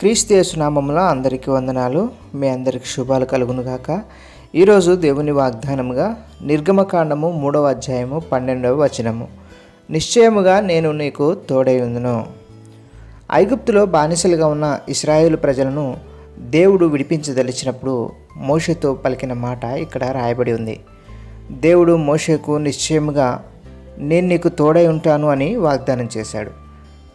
క్రీస్తు నామములో అందరికీ వందనాలు. మీ అందరికి శుభాలు కలుగును గాక. ఈరోజు దేవుని వాగ్దానముగా నిర్గమకాండము మూడవ అధ్యాయము పన్నెండవ వచనము. నిశ్చయముగా నేను నీకు తోడై ఉందును. ఐగుప్తులో బానిసలుగా ఉన్న ఇస్రాయేల్ ప్రజలను దేవుడు విడిపించదలిచినప్పుడు మోషతో పలికిన మాట ఇక్కడ రాయబడి ఉంది. దేవుడు మోషకు నిశ్చయముగా నేను నీకు తోడై ఉంటాను అని వాగ్దానం చేశాడు.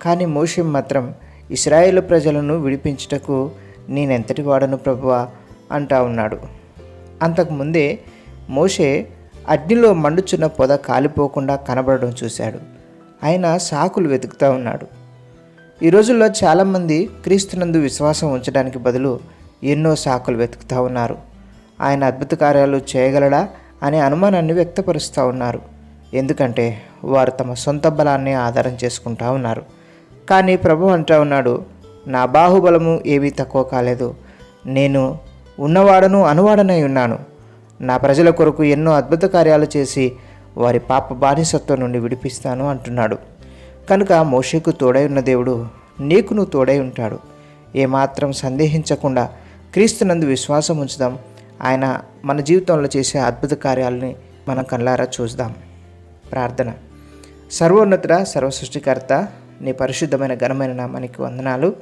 కానీ మోషే మాత్రం ఇస్రాయేల్ ప్రజలను విడిపించుటకు నేనెంతటి వాడను ప్రభువా? అంటా ఉన్నాడు. అంతకుముందే మోషే అగ్నిలో మండుచున్న పొద కాలిపోకుండా కనబడడం చూశాడు. ఆయన సాకులు వెతుకుతూ ఉన్నాడు. ఈ రోజుల్లో చాలామంది క్రీస్తునందు విశ్వాసం ఉంచడానికి బదులు ఎన్నో సాకులు వెతుకుతూ ఉన్నారు. ఆయన అద్భుత కార్యాలు చేయగలడా అనే అనుమానాన్ని వ్యక్తపరుస్తూ ఉన్నారు. ఎందుకంటే వారు తమ సొంత బలాన్ని ఆధారం చేసుకుంటా ఉన్నారు. కానీ ప్రభు అంటా ఉన్నాడు నా బాహుబలము ఏమీ తక్కువ కాలేదు. నేను ఉన్నవాడను అనువాడనై ఉన్నాను. నా ప్రజల కొరకు ఎన్నో అద్భుత కార్యాలు చేసి వారి పాప బానిసత్వం నుండి విడిపిస్తాను అంటున్నాడు. కనుక మోషేకు తోడై ఉన్న దేవుడు నీకు నువ్వు తోడై ఉంటాడు. ఏమాత్రం సందేహించకుండా క్రీస్తునందు విశ్వాసం ఉంచుదాం. ఆయన మన జీవితంలో చేసే అద్భుత కార్యాలని మనం కళ్ళారా చూద్దాం. ప్రార్థన. సర్వోన్నతుడ సర్వసృష్టికర్త నీ పరిశుద్ధమైన ఘనమైన నామానికి వందనాలు.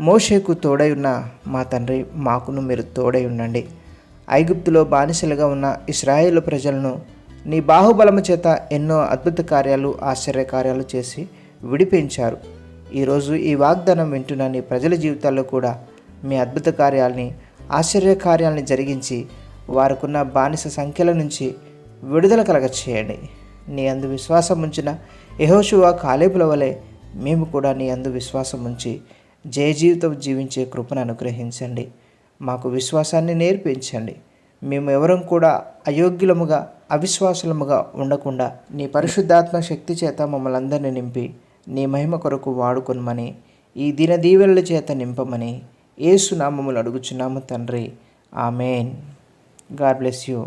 మోషేకు తోడై ఉన్న మా తండ్రి మాకును మీరు తోడై ఉండండి. ఐగుప్తులో బానిసలుగా ఉన్న ఇస్రాయేల్ ప్రజలను నీ బాహుబలము చేత ఎన్నో అద్భుత కార్యాలు ఆశ్చర్య కార్యాలు చేసి విడిపించారు. ఈరోజు ఈ వాగ్దానం వింటున్న నీ ప్రజల జీవితాల్లో కూడా మీ అద్భుత కార్యాలని ఆశ్చర్య కార్యాలని జరిగించి వారికున్న బానిస సంఖ్యల నుంచి విడుదల కలగ చేయండి నీ అందు విశ్వాసం ఉంచిన యహోశువా కాలేపుల వలె మేము కూడా నీ అందు విశ్వాసం ఉంచి జయ జీవితం జీవించే కృపను అనుగ్రహించండి. మాకు విశ్వాసాన్ని నేర్పించండి. మేము ఎవరం కూడా అయోగ్యులముగా అవిశ్వాసులముగా ఉండకుండా నీ పరిశుద్ధాత్మ శక్తి చేత మమ్మల్ని అందరినీ నింపి నీ మహిమ కొరకు వాడుకొనమని ఈ దిన దీవెనల చేత నింపమని ఏసునామములు అడుగుచున్నాము తండ్రి. ఆమెన్. God bless you.